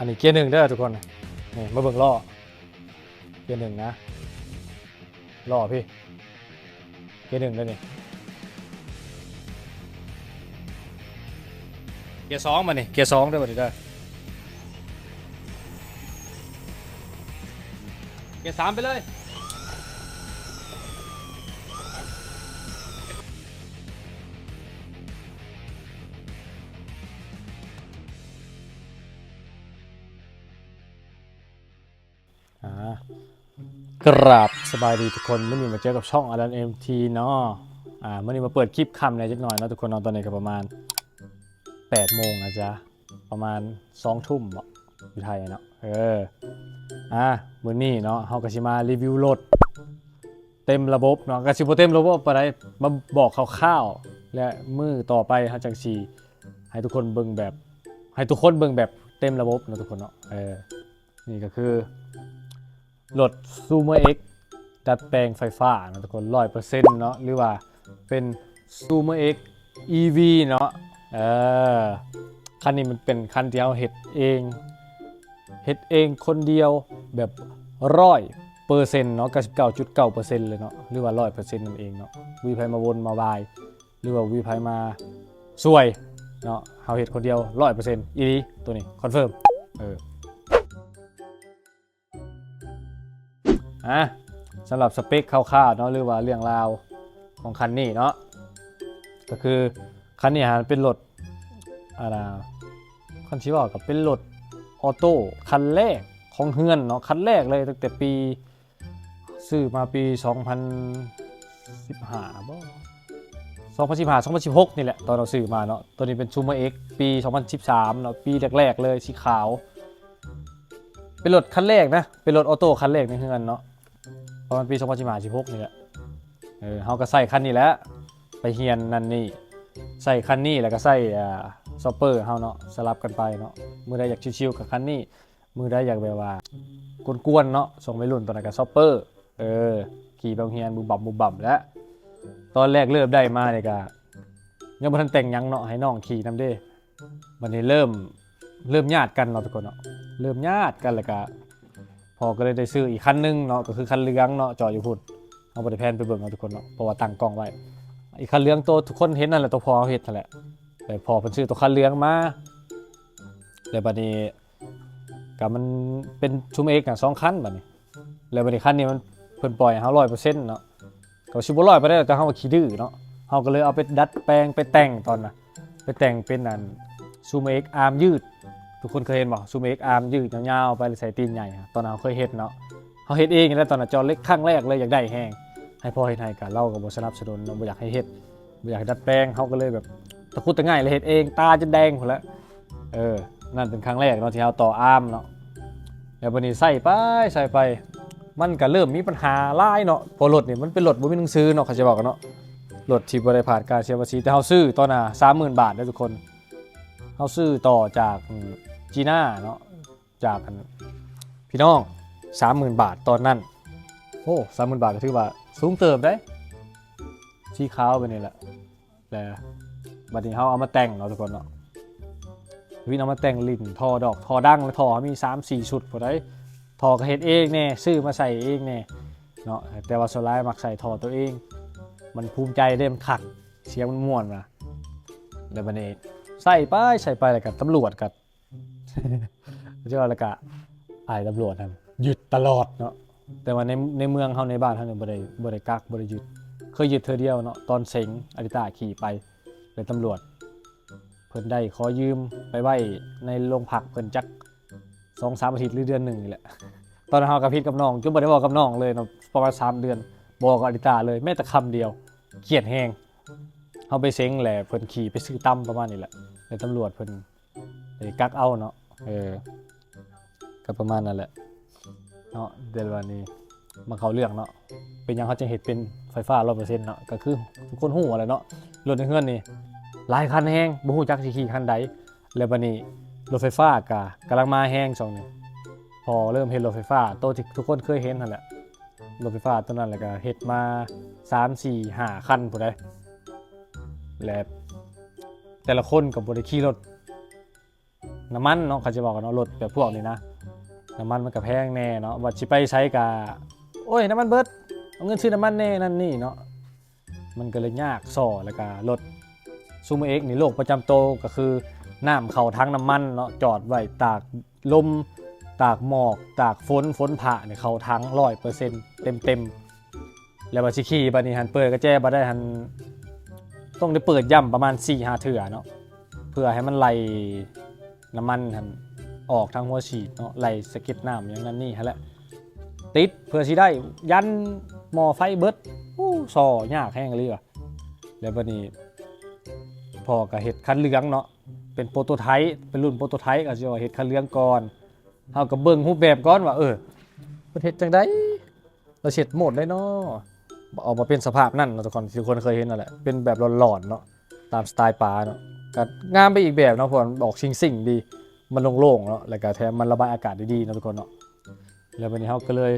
อันนี้เกียร์หนึ่งเด้อทุกคนนี่มาเบิ่งล่อเกียร์หนึ่งนะล่อพี่เกียร์หนึ่งเลยนี่เกียร์สองมานี่เกียร์สองเด้อบัดนี้เด้อเกียร์สามไปเลย กราบสบายดีทุกคนเมื่อนี้มาเจอกับช่องอารันเอ็มทีเนาะอ่าเมื่อนี้มาเปิดคลิปคำในจักหน่อยเนาะทุกคนนาะตอนนี้ก็ประมาณ8โมงนะจ๊ะ ประมาณ2ทุ่มอยู่ไทยเนาะเอออะมื้อนี้เนาะเฮาก็สิมารีวิวรถเต็มระบบเนาะก็สิบ่เต็มระบบปานใดมาบอกคร่าวๆและมือต่อไปฮาจังสิให้ทุกคนเบิ่งแบบ ให้ทุกคนเบิ่งแบบเต็มระบบเนาะทุกคนเนาะเออนี่ก็คือ รถ Sumer X ดัดแปลงไฟฟ้านะทุกคน100%เปอร์เซ็นต์เนาะหรือว่าเป็น Sumer X EV เนาะเออคันนี้มันเป็นคันที่เราเฮ็ดเองเฮ็ดเองคนเดียวแบบร้อยเปอร์เซ็นต์เนาะ99.9เก้าจุดเก้าเปอร์เซ็นต์เลยเนาะหรือว่าร้อยเปอร์เซ็นต์นั่นเองเนาะวิภัยมาวนมาบาย หรือว่าวิภัยมาสวยเนาะเฮาเฮ็ดคนเดียวร้อยเปอร์เซ็นต์อีนี้ตัวนี้คอนเฟิร์มเออ อะสำหรับสเปคคร่าวๆเนาะหรือว่าเรื่องราวของคันนี้เนาะก็คือคันนี้ฮะเป็นรถอะไรคันที่ว่ากับเป็นรถออโต้คันแรกของเฮือนเนาะคันแรกเลยตั้งแต่ปีซื้อมาปี 2015บ่2015 2016 นี่แหละตอนเราซื้อมาเนาะตัวนี้เป็นซูเมอร์เอ็กปี 2013เนาะปีแรกๆเลยสีขาว เป็นรถคันแรกนะ เป็นรถออโต้คันแรกในเฮือนเนาะ ประมาณปี2015 16นี่แหละเออเฮาก็ใส่คันนี้แหล้วไปเฮียนนั่นนี่ใส่คันนี้แล้วก็ใส่อ่าซอปเปอร์เฮาเนาะสลับกันไปเนาะมือใดอยากชิวๆกับคันนี้มือใดอยากแบบว่ากวนๆเนาะส่งไปรุ่นตอนนั้นกับซอปเปอร์เออขี่ไปโรงเรียนบุบบับบุบบับแล้วตอนแรกเริ่มได้มาเนี่ยก็ยังบ่ทันแต่งหยังเนาะให้น้องขี่นำเด้บัดนี้เริ่มเริ่มญาติกันเนาะทุกคนเนาะเริ่มญาติกันแล้วก็ พอก็เลยได้ซื้ออีกคันหนึงเนาะก็คือคันเหลืองเนาะจอดอยู่พุ่นเอาบ่ได้แพนไปเบิ่งเนาทุกคนเนาะเพราะว่าตั้งกล้องไว้ อีกคันเหลืองตัวทุกคนเห็นนั่นแหละตัวพอเห็นนั่นแหละแต่พอเพิ่นซื้อตัวคันเหลืองมาแล้วบัดนี้ก็มันเป็นชุมเอกอะสองคันบัดนี้แล้วบัดนี้คันนี้มันเพิ่นปล่อยให้เฮา100%เนาะก็สิบ่ร้อยไปได้แต่เฮาขี้ดื้อเนาะเฮาก็เลยเอาไปดัดแปลงไปแต่งตอนน่ะไปแต่งเป็นอันซูมเอกอาร์มยืด ทุกคนเคยเห็นบ่ซูมเอกอาร์มยืดยาวๆไปใส่ตีนใหญ่ตอนนั้นเฮาเคยเฮ็ดเนาะเฮาเฮ็ดเองแล้วตอนนั้นจอเล็กครั้งแรกเลยอยากได้แฮงให้พ่อเฮ็ดให้กันเราก็บ่สนับสนุนเราบ่อยากให้เฮ็ดบ่อยากดัดแปลงเขาก็เลยแบบตะคุดตะง่ายเลยเฮ็ดเองตาจะแดงหมดแล้วเออนั่นเป็นครั้งแรกเนาะที่เราต่ออาร์มเนาะแล้วบัดนี้ใส่ไปใส่ไปมันก็เริ่มมีปัญหาหลายเนาะพอรถนี่ยมันเป็นรถบ่มีหนังสือเนาะเขาจะบอกกันเนาะรถที่บ่ได้ผ่านการเสียภาษีแต่เฮาซื้อตอนน่ะ30,000บาทเด้ทุกคนเฮาซื้อต่อจาก จีน่าเนาะจากพี่น้อง30,000บาทตอนนั้น โอ้สามหมื่นบาทก็ถือว่าสูงเติบได้ชี้ขาวไปนี่แหละแล้วบัดนี้เขาเอามาแต่งเนาะทุกคนเนาะวินเอามาแต่งลิ้นทอดอกทอดั้งแล้วทอเขามี 3 4 ชุดพอได้ทอก็เฮ็ดเองแน่ซื้อมาใส่เองแน่เนาะแต่ว่าโซลายมักใส่ทอตัวเอง มันภูมิใจเด้มันขัดเสียงมันม่วนนะแล้วบัดนี้ใส่ไปใส่ไปแล้วกับตำรวจกับ เจ้าแล้วก็อายตำรวจนั่นหยุดตลอดเนาะแต่ว่าในในเมืองเขาในบ้านเขาเนี่ยบ่ได้บ่ได้กักบ่ได้หยุด เคยหยุดเธอเดียวเนาะตอนเซ็งอาริตาขี่ไปเป็นตำรวจ เพิ่นได้ขอยืมไปไว้ในโรงพักเพิ่นจักสองสามอาทิตย์หรือเดือนหนึ่งนี่แหละตอนนั้นเฮากับพิดกับน้องจนบ่ได้บอกกับน้องเลยเนาะประมาณสามเดือนบอกกับอาริตาเลยแม้แต่คำเดียวเกลียดแฮงเฮาไปเซ็งแหละเพิ่นขี่ไปซื้อตั้มประมาณนี้แหละในตำรวจเพิ่นได้กักเอาเนาะ เออก็ประมาณนั้นแหละเนาะเดือนวันนี้มาเขาเรื่องเนาะเป็นยังเขาจะเห็นเป็นไฟฟ้าร้อยเปอร์เซ็นต์เนาะก็คือทุกคนหูอะไรเนาะรถในเฮือนนี่หลายคันแห้งบ่ฮู้จักสิขี่คันใดแล้วบัดนี้รถไฟฟ้ากะกำลังมาแห้งช่วงนี้พอเริ่มเห็นรถไฟฟ้าโตที่ทุกคนเคยเห็นนั่นแหละรถไฟฟ้าตัวนั้นแหละก็เฮ็ดมา3 4 5คันผู้ใดและแต่ละคนก็บ่ได้ขี่รถ น้ำมันเนาะเขาจะบอกกันเนาะรถแบบพวกนี้นะน้ำมันมันก็แพงแน่เนาะว่าสิไปใช้กะโอ้ยน้ำมันเบิดเอาเงินซื้อน้ำมันแน่นั่นนี่เนาะมันก็เลยยากซ่อแล้วก็รถซูมเอ็กนี่โรคประจำโตวก็คือน้ำเข้าทั้งน้ำมันเนาะจอดไว้ตากลมตากหมอกตากฝนฝนผ่าเนี่ยเขาทั้งร้อยเปอร์เซ็นต์เต็มเต็มแล้วบัชิขี่บันนี้หันเปิดกระแจบัได้หันต้องได้เปิดย่ำประมาณ4ี่หาเถื่อเนาะเพื่อให้มันไหล น้ำมันหันออกทางหัวฉีดเนาะไหลสะเก็ดน้ำอย่างนั้นนี่ฮะแหละติดเพื่อสิได้ยันหมอไฟเบิดอู้ซอยากแห้งเลยว่ะแล้วบันนี้พอกับเห็ดคันเหลืองเนาะเป็นโปรโตไทป์เป็นรุ่นโปรโตไทป์ก็จะว่าเห็ดคันเหลืองก่อนเฮาก็เบิ่งรูปแบบก่อนว่าเออประเทศจังไดเราเช็ดหมดเลยเนาะออกมาเป็นสภาพนั่นเนาะทุกคนทุกคนเคยเห็นนั่นแหละเป็นแบบหลอนๆเนาะตามสไตล์ป่าเนาะ ก็งามไปอีกแบบเนาะพราะมันออกชิงสิ่งดี มันโล่งๆเนาะแล้วก็แถมมันระบายอากาศได้ดีเนะทุกคนเนาะแล้ววันนี้เฮาก็เลย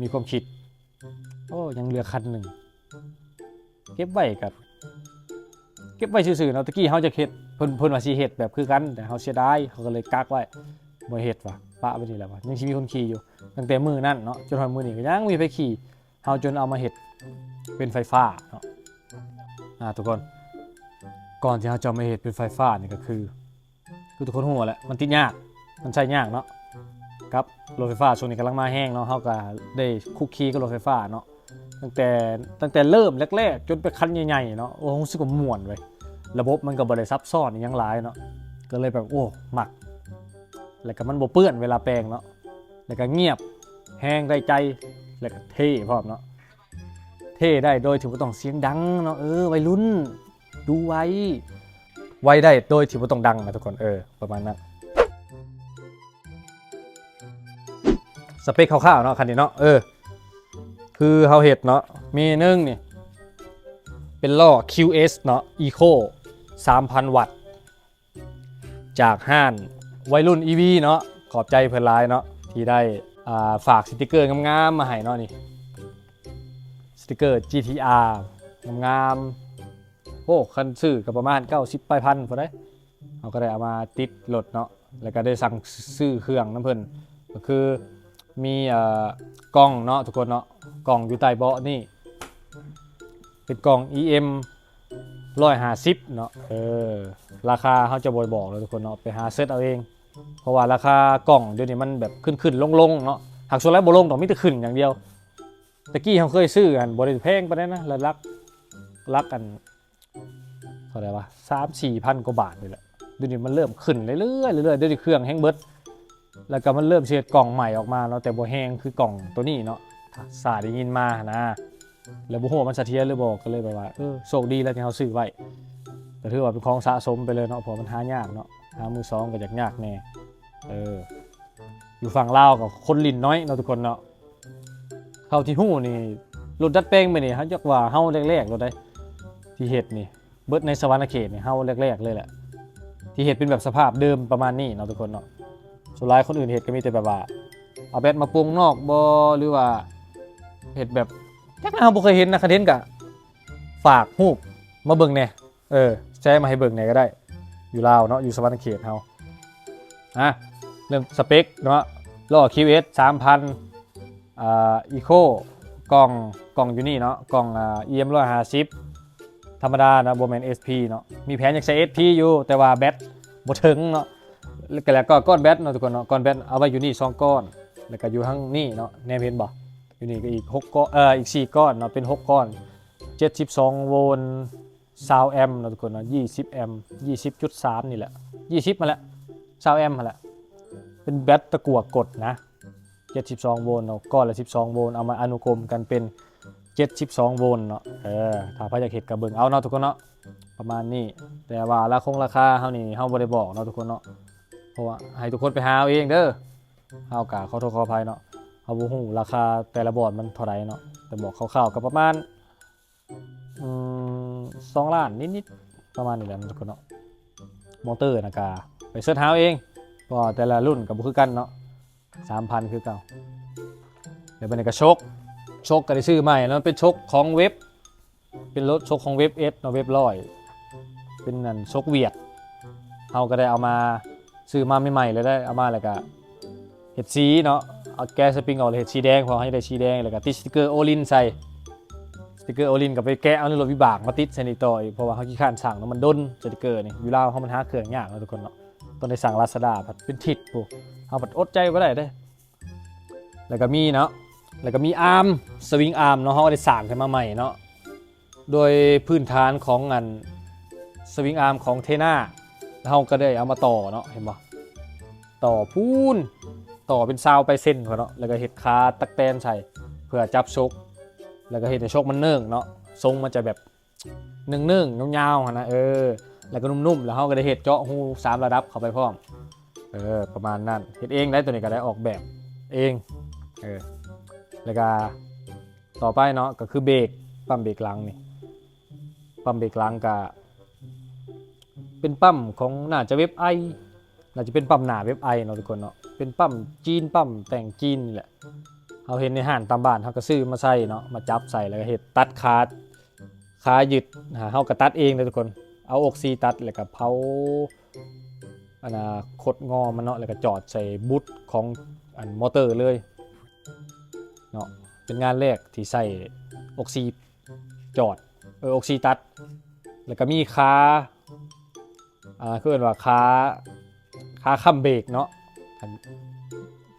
มีความคิดโอ้ยังเหลือคันหนึ่งเก็บไว้กับเก็บไว้ซื่อๆเนาะตะกี้เฮาจะเฮ็ดเพิ่นเพิ่นว่าสิเฮ็ดแบบคือกัน แต่เฮาเสียดายเขาก็เลยกักไว้บ่เฮ็ดว่ะปะไปนี่แหละว่ะยังสิมีคนขี่อยู่ ตั้งแต่มือนั่นเนาะจนถึงมือนี้ก็ยังมีไปขี่เฮาจนเอามาเฮ็ดเป็นไฟฟ้าเนาะอ่าทุกคน ก่อนที่เฮาจะมาเฮ็ดเป็นไฟฟ้านี่ก็คือ คือทุกคนฮู้แหละมันติดยากมันใช้ยากเนาะครับรถไฟฟ้าช่วงนี้กำลังมาแห้งเนาะเฮาก็ได้คุกคีกับรถไฟฟ้าเนาะตั้งแต่ตั้งแต่เริ่มแรกๆจนไปคันใหญ่ๆเนาะโอ้รู้สึกว่าม่วนเว้ยระบบมันก็บ่ได้ซับซ้อนอหยังหลายเนาะก็เลยแบบโอ้หมัก แล้วก็มันบเปื้อนเวลาแปลงเนาะแล้วก็เงียบแห้งได้ใจแล้วก็เท่พร้อมเนาะเท่ได้โดยที่บ่าต้องเสียงดังเนาะเออวัยรุ่น ดูไว้ ไว้ได้โดยที่บ่ต้องดังนะทุกคนเออประมาณนั้นสเปคคร่าวๆเนาะคันนี้เนาะเออ คือเฮาเฮ็ดเนาะมีหนึงนี่ เป็นล้อ QS เนาะ Eco 3,000 วัตต์ จากห้านวัยรุ่น EV เนาะขอบใจเพื่อนร้ายเนาะที่ได้อ่าฝากสติกเกอร์งามๆมาให้เนาะนี่สติกเกอร์ GTR งามๆ อ้คันซื้อกับประมาณ90ปลายพันพอได้เราก็ได้เอามาติดรถเนาะแล้วก็ได้สั่งซื้อเครื่องน้ำเพิ่นก็คือมีอ่กล้องเนาะทุกคนเนาะกล้องอยู่ใต้เบาะนี่เป็นกล่อง EM ร้อยหาสิบเนาะเออราคาเขาจะบอยบอกเลยทุกคนเนาะไปหาเซิร์ชเอาเอง เพราะว่าราคากล่องเดี๋ยวนี้มันแบบขึ้นขึ้นลงลงๆเนาะหากส่วนแรกบ่ลงต้องมีแต่ขึ้นอย่างเดียวตะกี้เขาเคยซื้อกันบริแพงไปได้นะแล้วรักรักกัน เท่าไหร่วะสามสี่พันกว่าบาทนี่แหละดี๋ยวนี้มันเริ่มขึ้นเรื่อยๆเรื่อยๆดี๋ยเครื่องแห้งเบิดแล้วก็มันเริ่มเช็ดกล่องใหม่ออกมาเนาะแต่บ่แห้งคือกล่องตัวนี้เนาะสาได้ยินมานะแล้วบ่ฮู้ว่ามันเสถียรหรือบ่ก็เลยแบบว่าเออโชคดีแล้วที่เขาซื้อไว้แต่ถือว่าเป็นของสะสมไปเลยเนาะเพราะมันหายากเนาะหามือสองก็ยากยากแน่เอออยู่ฝั่งลาวกับคนลินน้อยเนาะทุกคนเนาะเฮาที่ฮู้นี่รถดัดแปลงไปนี่ฮาจักว่าเฮาแรกๆรถได้ที่เฮ็ดนี่ เบิดในสวรรณเขตนี่ยเฮาแรกๆเลยแหละที่เฮ็ดเป็นแบบสภาพเดิมประมาณนี้เนาะทุกคนเนาะส่วนหลายคนอื่นเฮ็ดก็มีแต่แบบว่าเอาแบตมาปรุงนอกบ่หรือว่าเฮ็ดแบบจักนะเราบ่เคยเห็นนะคาเทนกะฝากรูปมาเบิ่งแหน่เออแชร์มาให้เบิ่งแหน่ก็ได้ อยู่ลาวเนาะอยู่สวรรณเขตเฮาอะเรื่องสเปคเนาะล้อ QS 3,000อ่าอีโคกล่องกล่องอยู่นี่เนาะกล่องอ่า EM 150 ธรรมดานะบแม่น SP เนาะมีแผนอยากใช้ SP อยู่ แต่ว่าแบตบ่ถึงเนาะแล้วก็แล้วก็ก้อนแบตเนาะทุกคนเนาะก้อนแบตเอาไว้อยู่นี่สองก้อน แล้วก็อยู่ข้างนี่เนาะแนมเห็นบ่อยู่นี่ก็อีก6ก้อนเอ่ออีก 4 ก้อนเนาะเป็น 6 ก้อน 72 โวลต์ซาวแอมเนาะทุกคนเนาะ20แอม20.3 นี่แหละ 20 มาแล้วซาวแอมมาแล้วเป็นแบตตะกั่วกดนะ 72 โวลต์เนาะก้อนละ 12 โวลต์เอามาอนุกรมกันเป็น 72 โวลต์เนาะ เออ ถ้าพระอยากเห็นกระเบิงเอาเนาะทุกคนเนาะ ประมาณนี้ แต่ว่าราคงราคาเฮานี่เฮาบ่ได้บอกเนาะทุกคนเนาะ เพราะว่าให้ทุกคนไปหาเอาเองเด้อเฮากะขอโทษขออภัยเนาะเอาบูฮูราคาแต่ละบอร์ดมันเท่าไหรเนาะ แต่บอกคร่าวๆก็ประมาณอืมสองล้านนิดๆ ประมาณนี้แหละทุกคนเนาะ มอเตอร์นะกาไปเสิร์ชหาเอาเองเพราะแต่ละรุ่นกับบุคือกันเนาะสามพันคือเก่าเดี๋ยวเป็นกระชก ชกก็ได้ซื้อใหม่เนาะเป็นชกของเว็บ เป็นรถชกของเว็บเอสเนาะเว็บร้อย เป็นนั่นชกเวียดเราก็ได้เอามาซื้อมาใหม่ๆเลยได้เอามาแล้วก็เห็ดสีเนาะเอาแก้สปริงออกเลยเห็ดสีแดงพอให้ได้สีแดงแล้วก็ติดสติกเกอร์โอลินใส่สติกเกอร์โอลินกับไปแกะเอาในรถวิบากมาติดใส่ในต่ออีกเพราะว่าเขาขี้ข้านสั่งแล้วมันด้นสติกเกอร์นี่อยู่ลาวเขามันหาเครื่องยากเนะทุกคนเนาะตองได้สั่งลาซาด้าผัดเป็นทิศปุ๊เอาผัดอดใจก็ได้เด้แล้วก็มีเนาะ แล้วก็มีอาร์มสวิงอาร์มเนาะเขาก็ได้สั่งขึ้นมาใหม่เนาะโดยพื้นฐานของอันสวิงอาร์มของเทน่าเราก็ได้เอามาต่อเนาะเห็นปะต่อพูนต่อเป็นซาวไปเส้นเขาเนาะแล้วก็เห็ดคาตักแตนใส่เพื่อจับชก แล้วก็เห็ดให้ชกมันเนิ่งเนาะทรงมันจะแบบเนื่งๆยาวๆนะเออแล้วก็นุ่มๆแล้วเขาก็ได้เห็ดเจาะหูสามระดับเข้าไปพร้อมเออประมาณนั้นเห็ดเองได้ตัวนี้ก็ได้ออกแบบเองเออ แล้วก็ต่อไปเนาะก็คือเบรกปั๊มเบรกหลังนี่ปั๊มเบรกหลังก็เป็นปั๊มของน่าจะเว็บไอน่าจะเป็นปั๊มหนาเว็บไอเนาะทุกคนเนาะเป็นปั๊มจีนปั๊มแต่งจีนนี่แหละเราเห็นในห้างตามบ้านเขาก็ซื้อมาใส่เนาะมาจับใส่แล้วก็เห็ดตัดคาขาหยึดหาเขาก็ตัดเองเลยทุกคน เอาอกซีตัดแล้วก็เผาอันน่ะคดงอมันเนาะแล้วก็จอดใส่บูทของอันมอเตอร์เลย เนาะเป็นงานแรกที่ใส่ออกซีจอดเออออกซีตัด แล้วก็มีค้าอ่าคือเรียกว่าค้าค้าค้ำเบรกเนาะ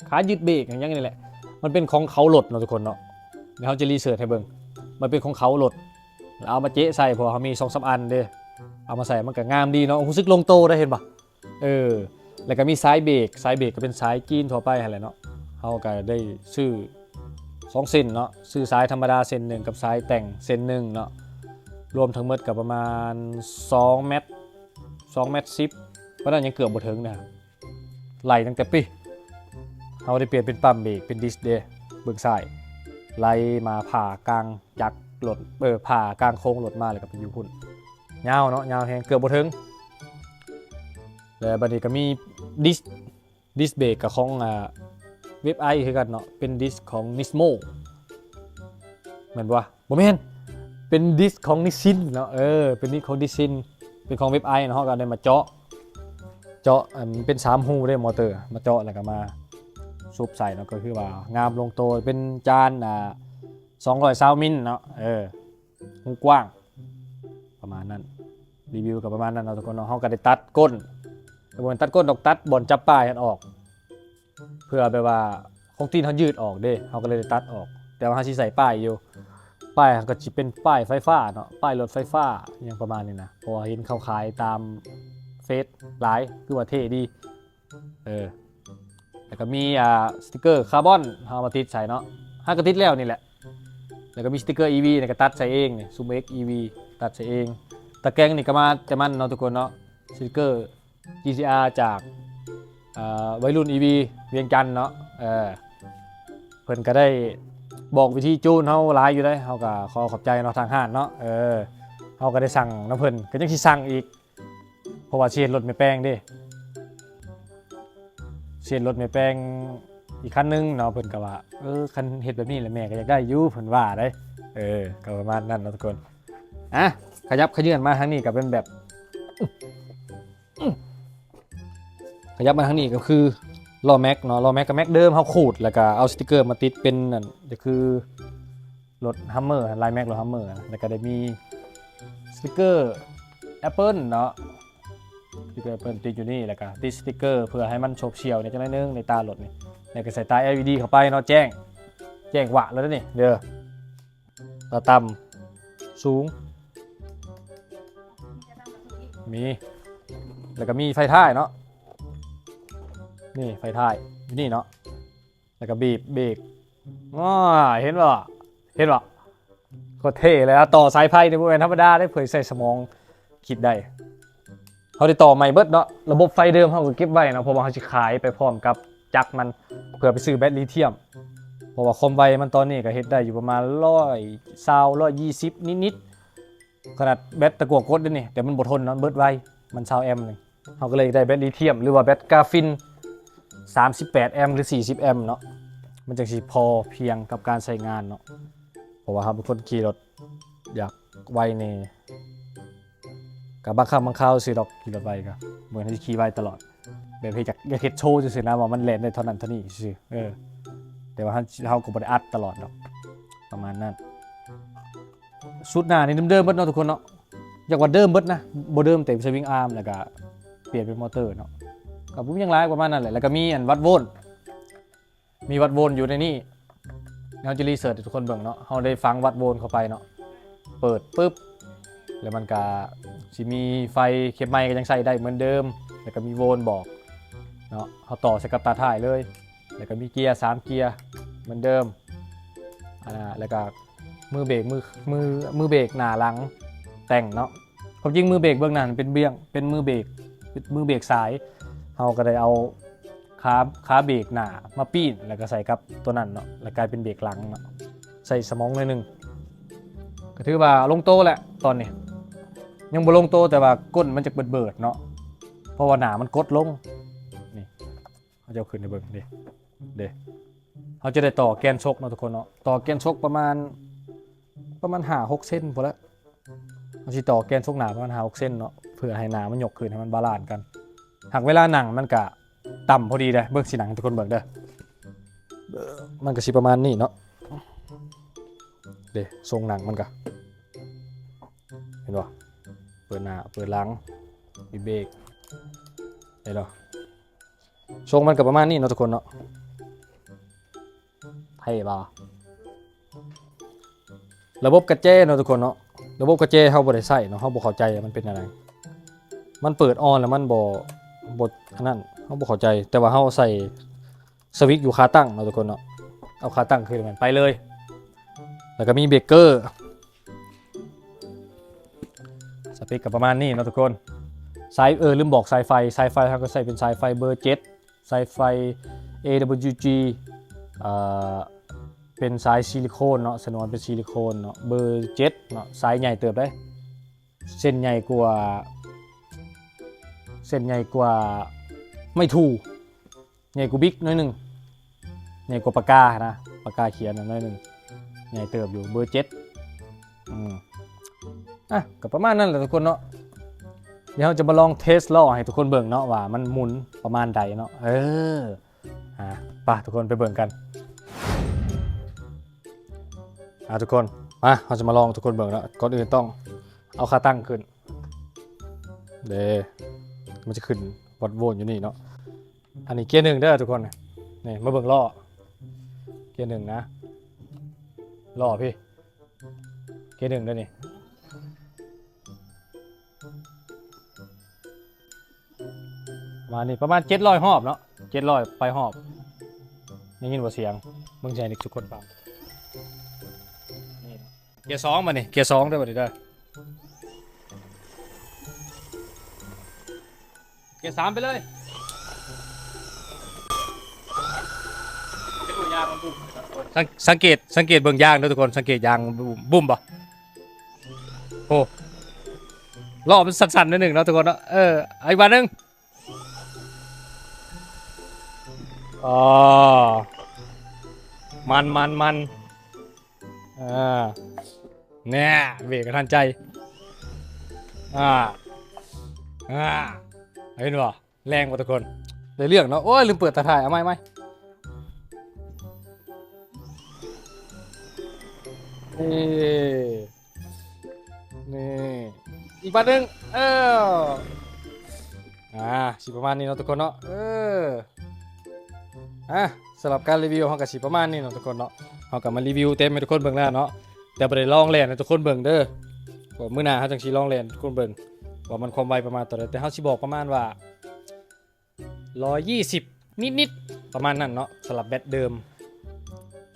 ค้ายึดเบรกอย่างนี้แหละ มันเป็นของเขาหลดเนาะทุกคนเนาะเดี๋ยวเขาจะรีเสิร์ชให้เบิ่งมันเป็นของเขาหลดเอามาเจ๊ใส่เพอเขามีสองสามอันเด้เอามาใส่มันก็งามดีเนาะรู้สึกลงโตได้เห็นปะเออ แล้วก็มีสายเบรกสายเบรกก็เป็นสายจีนทั่วไปอะไรเนาะเขาก็ได้ซื้อ สองเส้นเนาะซื้อสายธรรมดาเส้นหนึ่งกับสายแต่งเส้นหนึ่งเนาะรวมทั้งหมดกับประมาณ2เมตร2เมตรสิบเพราะนั้นยังเกือบบ่ถึงนะไหลตั้งแต่ปีเขาได้เปลี่ยนเป็นปั๊มเบรกเป็นดิสเดย์เบื้องซ้ายไหลมาผ่ากลางจักหลดเออผ่ากลางโค้งหลดมาเลยกับเป็นยูพุ่นยาวเนาะยาวแฮงเกือบบ่ถึงแล้วบัดนี้ก็มีดิสดิสเบรกกับของอ่า เว็บไอคือกันเนาะเป็นดิสของ Nismo เหมือนว่าบ่แม่นเป็นดิสของนิซินเนาะเออเป็นดิสของดิซินเป็นของเว็บไอเนาะก็ได้มาเจาะเจาะอันเป็น3หูได้มอเตอร์ มาเจาะแล้วก็มาซุบใส่เนาะก็คือว่างามลงโตวเป็นจานอ่า220มิลเนาะเออหูกว้าง ประมาณนั้นรีวิวกับประมาณนั้นเนาะทุกคนเนาะเขาก็ได้ตัดก้นแต่บนตัดก้นดอกตัดบนจับปลายกันออก เพื่อแบบว่าของตีนเขายืดออกเด้เขาก็เลยตัดออก แต่ว่าเขาสิใส่ป้ายอยู่ ป้ายก็จะเป็นป้ายไฟฟ้าเนาะป้ายรถไฟฟ้าอย่างประมาณนี้นะเพราะว่าเห็นเขาขายตามเฟซหลายคือว่าเท่ดีเออแล้วก็มีอ่าสติกเกอร์คาร์บอนเอามาติดใส่เนาะห้ากระติดแล้วนี่แหละ แล้วก็มีสติกเกอร์ EV เนี่ยก็ตัดใส่เองเนี่ยซูมเอ็ก EV ตัดใส่เองตะแกรงนี่ก็มาจะมันเนาะทุกคนเนาะสติกเกอร์ GCR จาก วัยรุ่น EV เวียงจันเนาะเออเพิ่นก็ได้บอกวิธีจูนเฮาหลายอยู่ได้เฮาก็ขอขอบใจเนาะทางห้านเนาะเออเฮาก็ได้สั่งน้ำเพิ่นก็ยังสิสั่งอีก เพราะว่าเชียนรถไม่แป้งเด้เชียนรถไม่แป้งอีกคันหนึงเนาะเพิ่นก็ว่าเออคันเฮ็ดแบบนี้แหละแม่ก็อยากได้อยู่เพิ่นว่าได้เออก็ประมาณนั้นเนาะทุกคนอะขยับขยื่นมาทางนี้ก็เป็นแบบ ขยับมาทางนี้ก็คือล้อแม็กเนาะล้อแม็กกับแม็กเดิมเขาขูดแล้วก็เอาสติกเกอร์มาติดเป็นนั่นก็คือรถฮัมเมอร์ลายแม็กรถฮัมเมอร์แล้วก็ได้มีสติกเกอร์ Apple เนาะสติกเกอร์ Apple ติดอยู่นี่แล้วก็ติดสติกเกอร์เพื่อให้มันโฉบเฉี่ยวในจังไดนึงในตารถนี่แล้วก็ใส่ตา LED เข้าไปเนาะแจ้ง แจ้งหวะแล้วนี่เด้อตาต่ำสูง มี แล้วก็มีไฟท้ายเนาะ นี่ไฟท้ายอยู่นี่เนาะแล้วก็บีบเบรกว้าเห็นป่ะเห็นป่ะก็เท่เลยอะต่อสายไฟในบริเวณธรรมดาได้เผยใส่สมองคิดได้เขาได้ต่อใหม่เบิดเนาะระบบไฟเดิมเขาก็เก็บไว้เนาะเพราะว่าเขาจะขายไปพร้อมกับจักมันเพื่อไปซื้อแบตลิเธียมเพราะว่าความไวมันตอนนี้ก็เฮ็ดได้อยู่ประมาณร้อยซาวร้อยยี่สิบนิดๆขนาดแบตตะกั่วกดด้วยนี่แต่มันบทนเนาะเบิดไวมันซาวแอมป์หนึงเขาก็เลยได้แบตลิเธียม หรือว่าแบตกาฟิน 38 แอมป์หรือ 40 แอมป์เนาะมันจังสิพอเพียงกับการใช้งานเนาะเพราะว่าเราเป็นคนขี่รถอยากไวในกับบางครั้งบางคราวสิดอกขี่รถไวก็เหมือนที่ขี่ไวตลอดแบบเฮ็ดอยากอยากเฮ็ดโชว์ซื่อๆนะว่ามันแลนได้เท่านั้นเท่านี้ซื่อเออแต่ว่าเฮาเฮาก็บ่ได้อัดตลอดดอกประมาณนั้นสุดหน้านี่เดิมๆเบิดเนาะทุกคนเนาะอยากว่าเดิมเบิดนะบ่เดิมเต็มสวิงอาร์มแล้วก็เปลี่ยนเป็นมอเตอร์เนาะ ก็บ่มีหยังหลายประมาณนั้นแหละแล้วก็มีอันวัดโวลต์มีวัดโวลต์อยู่ในนี้เฮาจะรีเสิร์ชทุกคนเบิ่งเนาะเฮาได้ฟังวัดโวลต์เข้าไปเนาะเปิดปุ๊บแล้วมันก็สิมีไฟเข็มไม้ก็ยังใช้ได้เหมือนเดิม แล้วก็มีโวลต์บอกเนาะเฮาต่อใส่กับตาถ่ายเลย แล้วก็มีเกียร์สามเกียร์เหมือนเดิมอ่าแล้วก็มือเบรกมือมือมือเบรกหน้าหลังแต่งเนาะความจริงมือเบรกเบื้องหน้าเป็นเบี้ยงเป็นมือเบรกมือเบรกซ้าย เราก็ได้เอาขาขาเบรกหน้ามาปีนแล้วก็ใส่กับตัวนั้นเนาะแล้วกลายเป็นเบรกหลังเนาะใส่สมองหน่อยหนึ่งก็ถือว่าลงโตแหละตอนนี้ยังบ่ลงโตแต่ว่าก้นมันจะเบิดๆเนาะเพราะว่าหนามันกดลงนี่เขาจะขึ้นในเบิ่งดิเดเขาจะได้ต่อแกนชกเนาะทุกคนเนาะต่อแกนชกประมาณประมาณหาหกเส้นพอละเขาสิต่อแกนชกหนาประมาณหาหกเส้นเนาะเพื่อให้หนามันหยกขึ้นให้มันบาลานซ์กัน หากเวลาหนังมันกะต่ำพอดีเลยเบิ่งสีหนังทุกคนเบิ่งเด้อมันก็สิประมาณนี้เนาะเดะทรงหนังมันกะเห็นป่เปิดหน้าเปิดหลังมีเบรกเห็นป่ทรงมันก็ประมาณนี้เนาะทุกคนเนาะเท่ป่ะระบบกระเจเนาะทุกคนเนาะระบบกระเจเฮาบ่ได้ใส่เนาะเฮาบ่เข้าใจมันเป็นอะไรมันเปิดออนแล้วมันบ่ บ่อันนั้นเฮาบ่เข้าใจ แต่ว่าเฮาใส่สวิตอยู่ขาตั้งเนาะทุกคนเนาะเอาขาตั้งคือมันไปเลย แล้วก็มีเบรกเกอร์สเปคก็ประมาณนี้เนาะทุกคนสายเออลืมบอกสายไฟสายไฟเฮาก็ใส่เป็นสายไฟเบอร์7สายไฟ AWG อ่อเป็นสายซิลิโคนเนาะสนวนเป็นซิลิโคนเนาะเบอร์เจ็ดเนาะสายใหญ่เติบได้ เส้นใหญ่กว่า เส้นใหญ่กว่าไม่ถูใหญ่กว่าบิ๊กน้อยหนึ่งใหญ่กว่าปากกานะปากกาเขียนน้อยหนึ่งใหญ่เติบอยู่เบอร์เจ็ดอืมอะก็ประมาณนั้นแหละทุกคนเนาะเดี๋ยวเราจะมาลองเทสล้อให้ทุกคนเบิ่งเนาะว่ามันหมุนประมาณใดเนาะเอออะไปทุกคนไปเบิ่งกันอะทุกคนมาเราจะมาลองทุกคนเบิ่งแล้วก่อนอื่นต้องเอาขาตั้งขึ้นเด มันจะขึ้นวัดโวลต์อยู่นี่เนาะ อันนี้เกียร์หนึ่งเด้อทุกคนนี่มาเบิ่งล้อ เกียร์หนึ่งนะล้อพี่ เกียร์หนึ่งเด้อนี่มานี่ประมาณเจ็ดร้อยหอบเนาะเจ็ดร้อยไปหอบได้ยินว่าเสียงเมืองใจนี่ทุกคนฟังเกียร์สองมานี่เกียร์สองได้ป่ะดิเด้ เกียร์สามไปเลยสังสังเกตสังเกตเบื้องยางด้วยทุกคนสังเกตยางบุ้มป่ะโอ้รอบมันสั่นๆนิดหนึ่งเนาะทุกคนเนาะเออไอ้วันหนึงอ๋อมันมันมันอ่าแน่เบรกกระทันใจอ่าอ่า เห็นบ่แรงกว่าทุกคนได้เรื่องเนาะโอ้ยลืมเปิดตาถ่ายเอาไหมไหมนี่นี่อีกบัตรหนึ่งเอออ่าสิประมาณนี้เนาะทุกคนเนาะเอออะสำหรับการรีวิวเฮาก็สิประมาณนี้เนาะทุกคนเนาะเฮาก็มารีวิวเต็มให้ทุกคนเบิ่งแล้วเนาะแต่บ่ได้ลองเลนให้ทุกคนเบิ่งเด้อว่ามื้อหน้าเฮาจังสิลองเลนทุกคนเบิ่ง ว่ามันความไวประมาณตัวใดแต่เฮาสิบอกประมาณว่า 120 นิดๆประมาณนั้นเนาะสำหรับแบตเดิม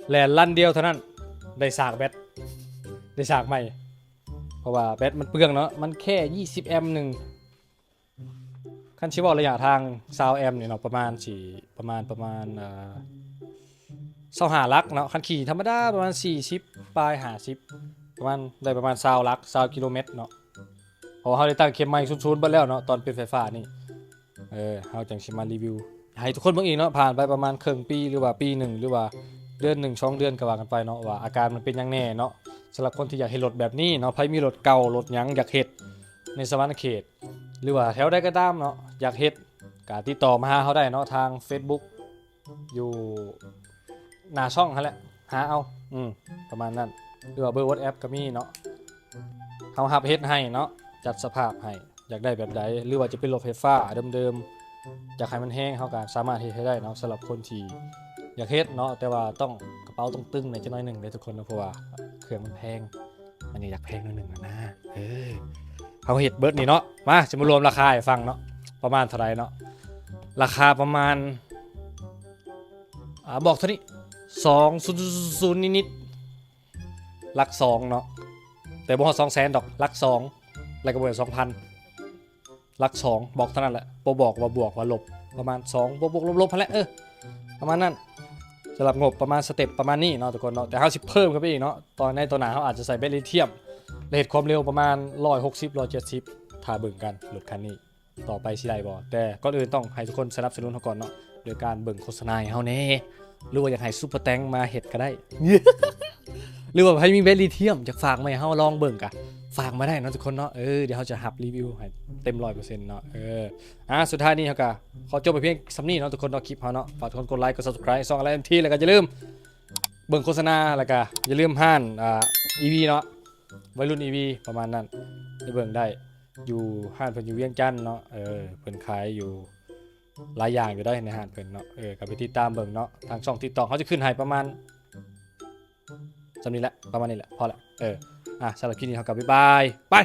แล่นลั่นเดียวเท่านั้นได้สากแบตได้สากใหม่ เพราะว่าแบตมันเปลืองเนาะมันแค่ 20 แอมป์หนึ่งคันชิบอกระยะทางซาวแอมเนี่ยเนาะประมาณสี่ประมาณประมาณเอ่อเสาหาลักเนาะคันขี่ธรรมดาประมาณ 40 ปลายหาสิบประมาณได้ประมาณซาวลักซาวกิโลเมตรเนาะ พราะเขาได้ตั้งเข็มไม้ชุนๆไปแล้วเนาะตอนเป็นไฟฟ้านี่เออเขาจังสิมารีวิว ให้ทุกคนเบิ่งอีกเนาะผ่านไปประมาณครึ่งปีหรือว่าปีหนึ่งหรือว่าเดือนหนึ่งช่องเดือนก็ว่ากันไปเนาะว่าอาการมันเป็นยังแน่เนาะสำหรับคนที่อยากเห็นรถแบบนี้เนาะใครมีรถเก่ารถหยังอยากเห็ดในสวรรค์เขต หรือว่าแถวใดก็ตามเนาะอยากเฮ็ดการติดต่อมาหาเขาได้เนาะทาง Facebook อยู่หน้าช่องเขาแหละหาเอาอืมประมาณนั้นหรือว่าเบอร์ WhatsApp ก็มีเนาะเขาหับเฮ็ดให้เนาะ จัดสภาพให้อยากได้แบบใดหรือว่าจะเป็นรถไฟฟ้าเดิมๆอยากให้มันแห้งเขาก็สามารถเฮ็ดให้ได้เนาะสำหรับคนที่อยากเฮ็ดเนาะแต่ว่าต้องกระเป๋าต้องตึงในจักหน้อยหนึ่งเลยทุกคนนะเพราะว่าเครื่องมันแพงอันนี้อยากแพงหนิดหนึ่งนะนะเออเขาเฮ็ดเบิร์ดนี่เนาะมาจะมารวมราคาให้ฟังเนาะประมาณเท่าไรเนาะราคาประมาณอ่าบอกเท่านี้สองศูนย์ศูนย์นิดๆหลักสองเนาะแต่บ่ฮอดสองแสนดอกลักสอง แล้วก็บ่สองพันลักสองบอกเท่านั้นแหละบ่บอกว่าบวกว่าลบประมาณสองบวกบวกลบลบพันแหละเออประมาณนั้นสำหรับงบประมาณสเต็ปประมาณนี้เนาะทุกคนเนาะแต่เขาสิเพิ่มเข้าไปอีกเนาะตอนในตัวหนาเขาอาจจะใส่แบตลิเทียมเลทความเร็วประมาณ 160 170ถ้าเบิ่งกันรถคันนี้ต่อไปสิได้บ่แต่ก่อนอื่นต้องให้ทุกคนสนับสนุนเขาก่อนเนาะโดยการเบิ่งโฆษณาเฮาแน่หรือว่าอยากให้ซุปเปอร์แตงมาเฮ็ดก็ได้ หรือว่าให้มีแบตลิเทียมอยากฝากมาให้เฮาลองเบิ่งกะ ฝากมาได้เนาะทุกคนเนาะเออเดี๋ยวเขาจะหับรีวิวให้เต็ม100%เปอร์เซ็นต์เนาะเอออะสุดท้ายนี้เขาก็ขอจบไปเพียงสำนีเนาะทุกคนเนาะคลิปเฮาเนาะฝากทุกคนกดไลค์กด Subscribe ส่องอะไรเต็มที่แล้วก็อย่าลืมเบิ่งโฆษณาแล้วก็อย่าลืมห้านอ่า EV เนาะวัยรุ่น EV ประมาณนั้นไปเบิ่งได้อยู่ห้างเพิ่นอยู่เวียงจันทน์เนาะเออเพิ่นขายอยู่หลายอย่างอยู่ได้ในห้างเพิ่นเนาะเออก็ไปติดตามเบิ่งเนาะทางช่องติดต่อเขาจะขึ้นให้ประมาณสำนีแหละประมาณนี้แหละพอละเออ อะสำหรับคลิปนี้เขากลับบ๊ายบายไป